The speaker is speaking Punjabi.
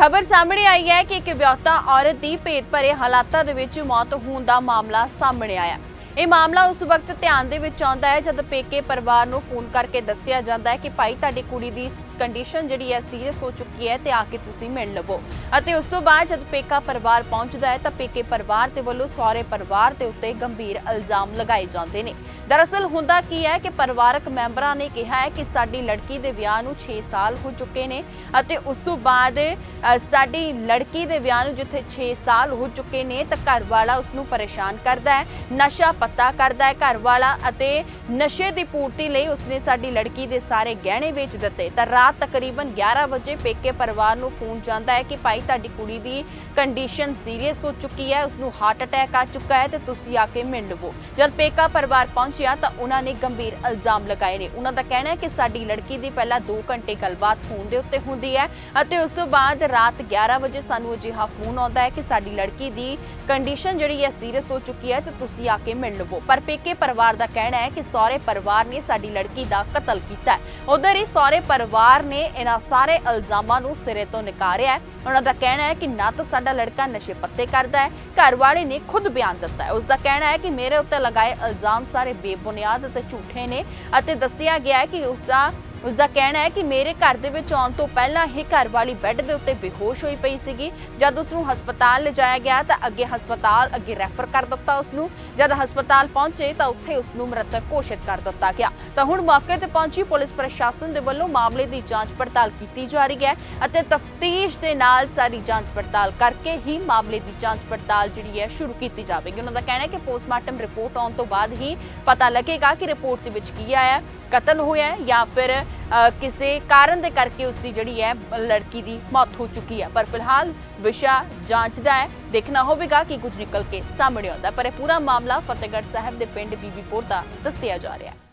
ਖਬਰ ਸਾਹਮਣੇ ਆਈ ਹੈ ਕਿ ਇੱਕ ਵਿਆਹੁਤਾ ਔਰਤ ਦੀ ਭੇਦ ਭਰੇ ਹਾਲਾਤਾਂ ਦੇ ਵਿੱਚ ਮੌਤ ਹੋਣ ਦਾ ਮਾਮਲਾ ਸਾਹਮਣੇ ਆਇਆ ਇਹ ਮਾਮਲਾ ਉਸ ਵਕਤ ਧਿਆਨ ਦੇ ਵਿੱਚ ਆਉਂਦਾ ਹੈ ਜਦ ਪੇਕੇ ਪਰਿਵਾਰ ਨੂੰ ਫੋਨ ਕਰਕੇ ਦੱਸਿਆ ਜਾਂਦਾ ਹੈ ਕਿ ਭਾਈ, ਤੁਹਾਡੀ ਕੁੜੀ ਦੀ ਕੰਡੀਸ਼ਨ ਜਿਹੜੀ ਹੈ ਸੀਰੀਅਸ ਹੋ ਚੁੱਕੀ ਹੈ ਤੇ ਆ ਕੇ ਤੁਸੀਂ ਮਿਲ ਲਵੋ। ਅਤੇ ਉਸ ਤੋਂ ਬਾਅਦ ਜਦ ਪੇਕਾ ਪਰਿਵਾਰ ਪਹੁੰਚਦਾ ਹੈ ਤਾਂ ਪੇਕੇ ਪਰਿਵਾਰ ਦੇ ਵੱਲੋਂ ਸਹੁਰੇ ਪਰਿਵਾਰ ਦੇ ਉੱਤੇ ਗੰਭੀਰ ਇਲਜ਼ਾਮ ਲਗਾਏ ਜਾਂਦੇ ਨੇ। ਦਰਅਸਲ ਹੁੰਦਾ ਕੀ ਹੈ ਕਿ ਪਰਿਵਾਰਕ ਮੈਂਬਰਾਂ ਨੇ ਕਿਹਾ ਹੈ ਕਿ ਸਾਡੀ ਲੜਕੀ ਦੇ ਵਿਆਹ ਨੂੰ 6 ਸਾਲ ਹੋ ਚੁੱਕੇ ਨੇ ਅਤੇ ਉਸ ਤੋਂ ਬਾਅਦ ਸਾਡੀ ਲੜਕੀ ਦੇ ਵਿਆਹ ਨੂੰ ਜਿੱਥੇ 6 ਸਾਲ ਹੋ ਚੁੱਕੇ ਨੇ ਤਾਂ ਘਰ ਵਾਲਾ ਉਸ ਨੂੰ ਪਰੇਸ਼ਾਨ ਕਰਦਾ ਹੈ, ਨਸ਼ਾ ਪੱਤਾ ਕਰਦਾ ਹੈ ਘਰ ਵਾਲਾ ਅਤੇ ਨਸ਼ੇ ਦੀ ਪੂਰਤੀ ਲਈ ਉਸਨੇ ਸਾਡੀ ਲੜਕੀ ਦੇ ਸਾਰੇ ਗਹਿਣੇ ਵੇਚ ਦਿੱਤੇ। ਤਾਂ ਰਾਤ ਤਕਰੀਬਨ 11 ਵਜੇ ਪੇਕੇ ਪਰਿਵਾਰ ਨੂੰ ਫੋਨ ਜਾਂਦਾ ਹੈ ਕਿ ਭਾਈ ਤੁਹਾਡੀ ਕੁੜੀ ਦੀ ਕੰਡੀਸ਼ਨ ਸੀਰੀਅਸ ਹੋ ਚੁੱਕੀ ਹੈ ਉਸ ਨੂੰ ਹਾਰਟ ਅਟੈਕ ਆ ਚੁੱਕਾ ਹੈ ਤੇ ਤੁਸੀਂ ਆ ਕੇ ਮਿਲ ਲਵੋ ਜਦ ਪੇਕਾ ਪਰਿਵਾਰ ਪਹੁੰਚਿਆ ਤਾਂ ਉਹਨਾਂ ਨੇ ਗੰਭੀਰ ਇਲਜ਼ਾਮ ਲਗਾਏ ਨੇ। ਉਹਨਾਂ ਦਾ ਕਹਿਣਾ ਹੈ ਕਿ ਸਾਡੀ ਲੜਕੀ ਦੀ ਪਹਿਲਾਂ 2 ਘੰਟੇ ਗੱਲਬਾਤ ਫੋਨ ਦੇ ਉੱਤੇ ਹੁੰਦੀ ਹੈ ਅਤੇ ਉਸ ਤੋਂ ਬਾਅਦ ਰਾਤ 11 ਵਜੇ ਸਾਨੂੰ ਅਜਿਹਾ ਫੋਨ ਆਉਂਦਾ ਹੈ ਕਿ ਸਾਡੀ ਲੜਕੀ ਦੀ ਕੰਡੀਸ਼ਨ ਜਿਹੜੀ ਹੈ ਸੀਰੀਅਸ ਹੋ ਚੁੱਕੀ ਹੈ ਤੇ ਤੁਸੀਂ ਆ ਕੇ ਮਿਲ ਲਵੋ ਪਰ ਪੇਕੇ ਪਰਿਵਾਰ ਦਾ ਕਹਿਣਾ ਹੈ ਕਿ ਸਹੁਰੇ ਪਰਿਵਾਰ ਨੇ ਸਾਡੀ ਲੜਕੀ ਦਾ ਕਤਲ ਕੀਤਾ ਉਧਰ ਹੀ ਸਹੁਰੇ ਪਰਿਵਾਰ ਨੇ ਇਹਨਾਂ ਸਾਰੇ ਇਲਜ਼ਾਮਾਂ ਨੂੰ ਸਿਰੇ ਤੋਂ ਨਕਾਰਿਆ ਹੈ। ਉਹਨਾਂ ਦਾ ਕਹਿਣਾ ਹੈ ਕਿ ਨਾ ਤਾਂ ਸਾਡਾ ਲੜਕਾ ਨਸ਼ੇ ਪੱਤੇ ਕਰਦਾ ਹੈ ਘਰ ਵਾਲੇ ਨੇ ਖੁਦ ਬਿਆਨ ਦਿੱਤਾ ਹੈ। ਉਸ ਦਾ ਕਹਿਣਾ ਹੈ ਕਿ ਮੇਰੇ ਉੱਤੇ ਲਗਾਏ ਇਲਜ਼ਾਮ ਸਾਰੇ ਬੇਬੁਨਿਆਦ ਅਤੇ ਝੂਠੇ ਨੇ ਅਤੇ ਦੱਸਿਆ ਗਿਆ ਹੈ ਕਿ ਉਸ ਦਾ ਉਸ ਦਾ ਕਹਿਣਾ ਹੈ ਕਿ ਮੇਰੇ ਘਰ ਦੇ ਵਿੱਚ ਆਉਣ ਤੋਂ ਪਹਿਲਾਂ ਹੀ ਘਰ ਵਾਲੀ ਬੈੱਡ ਦੇ ਉੱਤੇ ਬੇਹੋਸ਼ ਹੋਈ ਪਈ ਸੀਗੀ। ਜਦ ਉਸ ਨੂੰ ਹਸਪਤਾਲ ਲਿਜਾਇਆ ਗਿਆ ਤਾਂ ਅੱਗੇ ਹਸਪਤਾਲ ਅੱਗੇ ਰੈਫਰ ਕਰ ਦਿੱਤਾ ਉਸ ਨੂੰ। ਜਦ ਹਸਪਤਾਲ ਪਹੁੰਚੇ ਤਾਂ ਉੱਥੇ ਉਸ ਨੂੰ ਮ੍ਰਿਤਕ ਘੋਸ਼ਿਤ ਕਰ ਦਿੱਤਾ ਗਿਆ। ਤਾਂ ਹੁਣ ਮੌਕੇ ਤੇ ਪਹੁੰਚੀ ਪੁਲਿਸ ਪ੍ਰਸ਼ਾਸਨ ਦੇ ਵੱਲੋਂ ਮਾਮਲੇ ਦੀ ਜਾਂਚ ਪੜਤਾਲ ਕੀਤੀ ਜਾ ਰਹੀ ਹੈ ਅਤੇ ਤਫਤੀਸ਼ ਦੇ ਨਾਲ ਸਾਰੀ ਜਾਂਚ ਪੜਤਾਲ ਕਰਕੇ ਹੀ ਮਾਮਲੇ ਦੀ ਜਾਂਚ ਪੜਤਾਲ ਜਿਹੜੀ ਹੈ ਸ਼ੁਰੂ ਕੀਤੀ ਜਾਵੇਗੀ। ਉਹਨਾਂ ਦਾ ਕਹਿਣਾ ਹੈ ਕਿ ਪੋਸਟਮਾਰਟਮ ਰਿਪੋਰਟ ਆਉਣ ਤੋਂ ਬਾਅਦ ਹੀ ਪਤਾ ਲੱਗੇਗਾ ਕਿ ਰਿਪੋਰਟ ਦੇ ਵਿੱਚ ਕੀ ਆਇਆ ਕਤਲ ਹੋਇਆ ਹੈ ਜਾਂ ਫਿਰ ਕਿਸੇ ਕਾਰਨ ਦੇ ਕਰਕੇ ਉਸ ਦੀ ਜਿਹੜੀ ਹੈ ਲੜਕੀ ਦੀ ਮੌਤ ਹੋ ਚੁੱਕੀ ਹੈ। ਪਰ ਫਿਲਹਾਲ ਵਿਸ਼ਾ ਜਾਂਚ ਦਾ ਹੈ। ਦੇਖਣਾ ਹੋਵੇਗਾ ਕਿ ਕੁਝ ਨਿਕਲ ਕੇ ਸਾਹਮਣੇ ਆਉਂਦਾ ਪਰ ਇਹ ਪੂਰਾ ਮਾਮਲਾ ਫਤਿਹਗੜ੍ਹ ਸਾਹਿਬ ਦੇ ਪਿੰਡ ਬੀਬੀਪੁਰ ਦਾ ਦੱਸਿਆ ਜਾ ਰਿਹਾ ਹੈ।